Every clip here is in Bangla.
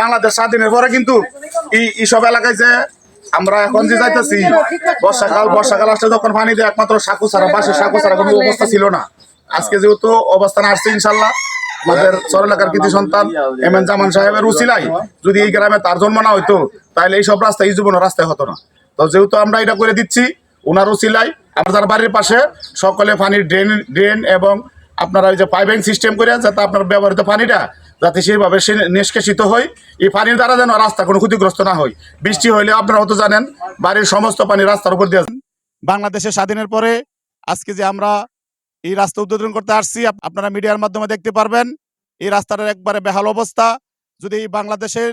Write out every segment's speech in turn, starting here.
বাংলাদেশ স্বাধীনের পরে কিন্তু এই এইসব এলাকায় যে আমরা এখন যে যাইতেছি, বর্ষাকাল বর্ষাকাল আসলে যখন পানি দেয়, একমাত্র সাকু ছাড়া বাসে সাকু ছাড়া কোনো অবস্থা ছিল না। আজকে যেহেতু অবস্থান আসছে, ইনশাল্লাহ, আমাদের সর এলাকার কৃতি সন্তান এম এন জামান সাহেবের উচিলাই যদি এই গ্রামে তার জন্ম না হইতো, তাহলে এইসব রাস্তা এই জীবনে রাস্তায় হতো না। তো যেহেতু আমরা এটা করে দিচ্ছি ওনার উচিলাই আমার যার বাড়ির পাশে, সকলে পানির ড্রেন ড্রেন এবং আপনারা ওই যে পাইপিং সিস্টেম করে যাতে আপনার ব্যবহৃত পানিটা যাতে সেইভাবে সে নিষ্কাশিত হয়। এই পানির দ্বারা যেন রাস্তা কোনো ক্ষতিগ্রস্ত না হয়। বৃষ্টি হইলে আপনারা হয়তো জানেন, বাড়ির সমস্ত পানি রাস্তার উপর দিয়ে বাংলাদেশের স্বাধীনের পরে আজকে যে আমরা এই রাস্তা উদ্বোধন করতে আসছি আপনারা মিডিয়ার মাধ্যমে দেখতে পারবেন, এই রাস্তাটার একবারে বেহাল অবস্থা। যদি এই বাংলাদেশের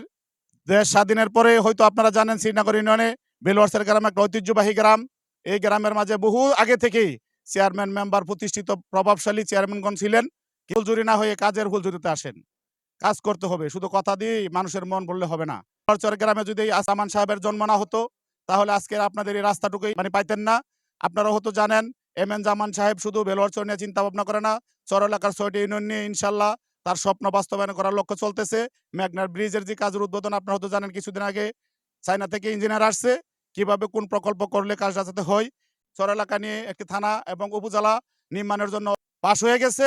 দেশ স্বাধীনের পরে হয়তো আপনারা জানেন, শ্রীনগর ইউনিয়নে বেলোয়ার্সের গ্রাম একটা ঐতিহ্যবাহী গ্রাম। এই গ্রামের মাঝে বহু আগে থেকেই চেয়ারম্যান মেম্বার প্রতিষ্ঠিত প্রভাবশালী চেয়ারম্যানগণ ছিলেন। ফুলজুরি না হয়ে কাজের ফুলজুরিতে আসেন, কাজ করতে হবে। শুধু কথা দিয়ে মানুষের মন বললে হবে না। চর গ্রামে যদি আসামান সাহেবের জন্ম না হতো, তাহলে আজকে আপনাদের এই রাস্তাটুকুই মানে পাইতেন না। আপনারা হয়তো জানেন এম এন জামান সাহেব শুধু বেলোয়ারচর নিয়ে চিন্তা ভাবনা করে না, চর এলাকার ছয়টি ইউনিয়ন নিয়ে ইনশাল্লাহ তার স্বপ্ন বাস্তবায়ন করার লক্ষ্য চলতেছে। মেঘনার ব্রিজের যে কাজের উদ্বোধন আপনারা হয়তো জানেন, কিছুদিন আগে চায়না থেকে ইঞ্জিনিয়ার আসছে। কীভাবে কোন প্রকল্প করলে কাজটা যাতে হয় চর এলাকা নিয়ে একটি থানা এবং উপজেলা নির্মাণের জন্য পাশ হয়ে গেছে।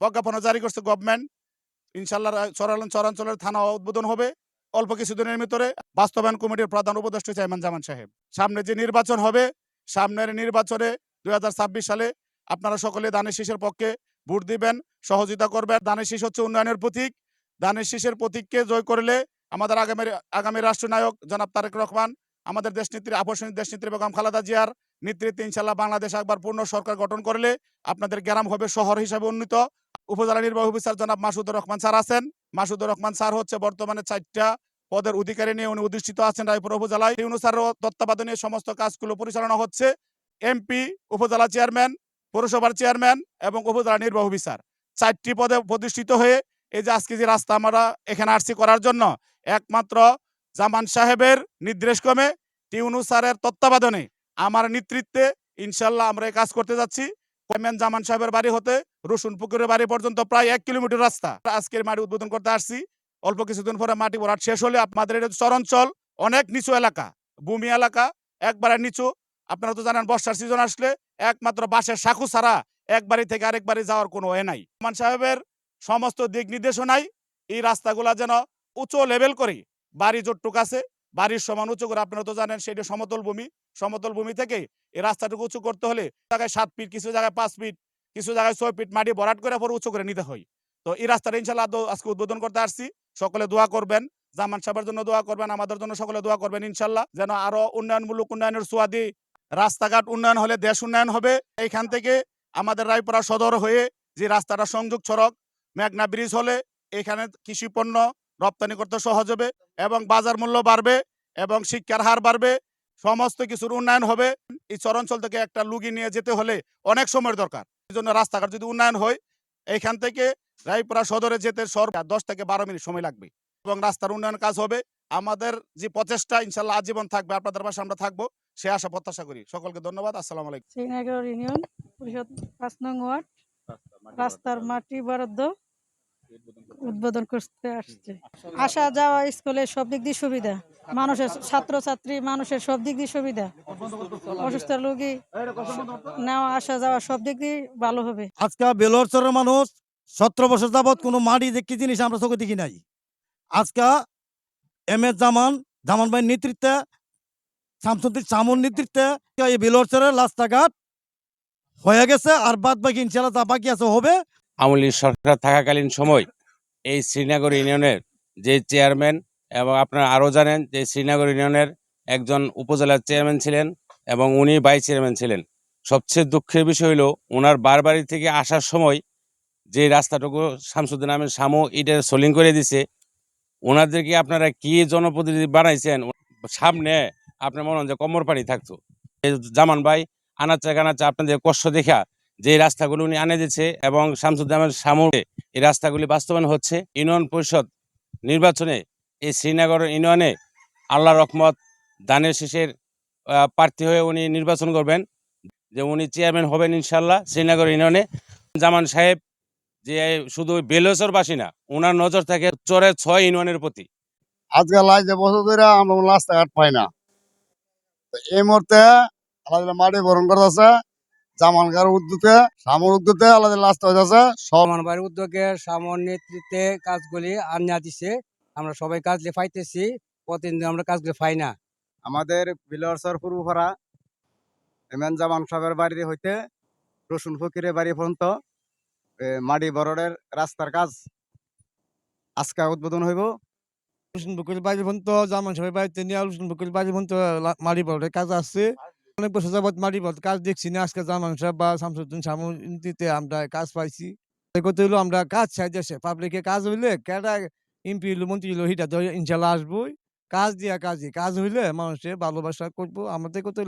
প্রজ্ঞাপন জারি করছে গভর্নমেন্ট ইনশাল্লাহ চরাঞ্চল চরাঞ্চলের থানা উদ্বোধন হবে। অল্প কিছুদিনের ভিতরে বাস্তবায়ন কমিটির প্রধান উপদেষ্টা চেয়ারম্যান জামান সাহেব। সামনে যে নির্বাচন হবে, সামনের নির্বাচনে দুই হাজার ছাব্বিশ সালে আপনারা সকলে দানের শীষের পক্ষে ভোট দিবেন, সহযোগিতা করবেন। দানের শীষ হচ্ছে উন্নয়নের প্রতীক। দানের শীষের প্রতীককে জয় করলে আমাদের আগামী আগামী রাষ্ট্রনায়ক জনাব তারেক রহমান আমাদের দেশনেত্রী আপসনী দেশনেত্রী বেগম খালেদা জিয়ার নেতৃত্বে ইনশাল্লাহ বাংলাদেশ একবার পূর্ণ সরকার গঠন করলে আপনাদের গ্রাম হবে শহর হিসাবে উন্নীত। উপজেলা নির্বাহী অফিসার জনাব মাসুদুর রহমান স্যার আছেন। মাসুদুর রহমান স্যার হচ্ছে বর্তমানে চারটা পদের অধিকারী নিয়ে উনি অধিষ্ঠিত আছেন রায়পুর উপজেলায়। ইউনুসার তত্ত্বাবধানে সমস্ত কাজগুলো পরিচালনা হচ্ছে। এমপি, উপজেলা চেয়ারম্যান, পৌরসভার চেয়ারম্যান এবং উপজেলা নির্বাহী অফিসার। চারটি পদে প্রতিষ্ঠিত হয়ে এই যে আজকে যে রাস্তা আমরা এখানে আসছি করার জন্য, একমাত্র জামান সাহেবের নির্দেশক্রমে টিউনু স্যারের তত্ত্বাবধানে আমার নেতৃত্বে ইনশাল্লাহ আমরা এই কাজ করতে যাচ্ছি। কমেন জামান সাহেবের বাড়ি হতে রসুন পুকুরের বাড়ি পর্যন্ত প্রায় এক কিলোমিটার রাস্তা। আজকের মাটি উদ্বোধন করতে আসছি। অল্প কিছুদিন পরে মাটি ভরাট শেষ হলে আপনাদের এটা চরাঞ্চল, অনেক নিচু এলাকা, ভূমি এলাকা, একবারে নিচু। আপনারা তো জানেন বর্ষার সিজন আসলে একমাত্র বাসের শাখু ছাড়া এক বাড়ি থেকে আরেক বাড়ি যাওয়ার কোনো এ নাই। মান সাহেবের সমস্ত দিক নির্দেশনাই এই রাস্তাগুলা যেন উঁচু লেভেল করে বাড়ি জোটটুক আছে বাড়ির সমান উঁচু করে, আপনারা তো জানেন সেটা সমতল ভূমি। সমতল ভূমি থেকে এই রাস্তাটুকু উঁচু করতে হলে জায়গায় সাত ফিট, কিছু জায়গায় পাঁচ ফিট, কিছু জায়গায় ছয় ফিট মাটি ভরাট করে পরে উঁচু করে নিতে হয়। তো এই রাস্তাটা ইনশাল্লাহ আজকে উদ্বোধন করতে আসছি। সকলে দোয়া করবেন, জামান সাহেবের জন্য দোয়া করবেন, আমাদের জন্য সকলে দোয়া করবেন ইনশাল্লাহ, যেন আরও উন্নয়নমূলক উন্নয়নের সুয়াদি রাস্তাঘাট উন্নয়ন হলে দেশ উন্নয়ন হবে। এইখান থেকে আমাদের রায়পুরা সদর হয়ে যে রাস্তাটা সংযোগ সড়ক, মেঘনা ব্রিজ হলে এখানে কৃষি পণ্য রপ্তানি করতে সহজ হবে এবং বাজার মূল্য বাড়বে এবং শিক্ষার হার বাড়বে সমস্ত কিছুর উন্নয়ন হবে। এই চরাঞ্চল থেকে একটা লুগি নিয়ে যেতে হলে অনেক সময়ের দরকার। এই জন্য রাস্তাঘাট যদি উন্নয়ন হয় এইখান থেকে রায়পুরা সদরে যেতে সর দশ থেকে বারো মিনিট সময় লাগবে এবং রাস্তার উন্নয়ন কাজ হবে। আমাদের যে প্রচেষ্টা ইনশাল্লাহ আজীবন থাকবে। আপনাদের পাশে আমরা থাকব। সে আশা প্রত্যাশা করি। সকলকে ধন্যবাদ। আসসালাম আলাইকুম। শ্রীনগর ইউনিয়ন পরিষদ পাঁচ নং ওয়ার্ড রাস্তার মাটি বরাদ্দ। উদ্বোধন করতে আসছে। আসা যাওয়া স্কুলে সব দিক দিয়ে সুবিধা। মানুষের ছাত্র ছাত্রী মানুষের সব দিক দিয়ে সুবিধা। অসুস্থ রোগী নেওয়া আসা যাওয়া সব দিক দিয়ে ভালো হবে। আজকে বেলোরচরের মানুষ সতেরো বছর যাবৎ কোনো মাটি দেখি জিনিস আমরা চোখে দেখি নাই। আজকে এম এস জামান জামান ভাইয়ের নেতৃত্বে শামসুদ্দিন শামুর নেতৃত্বে এই বেলোরচরের রাস্তাঘাট হয়ে গেছে আর বাদ বাকি ইনশাল্লাহ যা বাকি আছে হবে। আওয়ামী সরকার থাকাকালীন সময় এই শ্রীনগর ইউনিয়নের যে চেয়ারম্যান এবং আপনারা আরও জানেন যে শ্রীনগর ইউনিয়নের একজন উপজেলার চেয়ারম্যান ছিলেন এবং উনি ভাইস চেয়ারম্যান ছিলেন। সবচেয়ে দুঃখের বিষয় হলো ওনার বারবাড়ি থেকে আসার সময় যে রাস্তাটুকু শামসুদ্দিন আহমেদ শামু ইটের সোলিং করে দিছে, ওনাদেরকে আপনারা কি জনপ্রতিনিধি বানাইছেন? সামনে আপনার মনে হয় যে কম্বর পানি থাকতো জামান ভাই, আনাচে কানাচে আপনাদের কষ্ট দেখা যে রাস্তাগুলো উনি আনে দিচ্ছে এবং শামসুদ্দামের সামনে এই রাস্তাগুলি বাস্তবায়ন হচ্ছে, ইউনিয়ন পরিষদ নির্বাচনে এই শ্রীনগর ইউনিয়নে আল্লাহ রহমত দানের শেষের প্রার্থী হয়ে উনি নির্বাচন করবেন। যে উনি চেয়ারম্যান হবেন ইনশাল্লাহ শ্রীনগর ইউনিয়নে। জামান সাহেব যে শুধু বেলচরবাসী না ওনার নজর থাকে চরে ছয় ইউনিয়নের প্রতি। আজকে লাই যে বছর ধরে আমরা রাস্তাঘাট পাই না। এই মুহূর্তে আলাদা মাটি বরণ করতেছে জামানকার উদ্যোগে সামর উদ্যোগে আলাদা আমার বাড়ির উদ্যোগে সামর নেতৃত্বে কাজগুলি আনিয়া দিছে। আমরা সবাই কাজগুলি পাইতেছি প্রতিদিন আমরা কাজগুলি পাই না। আমাদের বিলারসর পূর্বপাড়া এমএন জামান সাহেবের বাড়ি হইতে রসুন ফকিরের বাড়ি পর্যন্ত মাটি বরণের রাস্তার কাজ আজকে উদ্বোধন হইব। রসুন ফকির বাড়ি পর্যন্ত জামান সবাই বাড়িতে নিয়ে আলোচনা বকুল বাড়ি পর্যন্ত মাটি বলের কাজ আসছে অনেক বছর যাবৎ মাটি বল কাজ দেখছি না। আজকে জামান সাহেব বা শামসুদ্দিন সামুদ্দিতে আমরা কাজ পাইছি। করতে হইল আমরা কাজ চাই দেশে। পাবলিকে কাজ হইলে কেটা এমপি হইল, মন্ত্রী হইল হিটা ইনশাল্লাহ আসবোই। কাজ দিয়া কাজই। কাজ হইলে মানুষের ভালোবাসা করব। আমাদের হইলে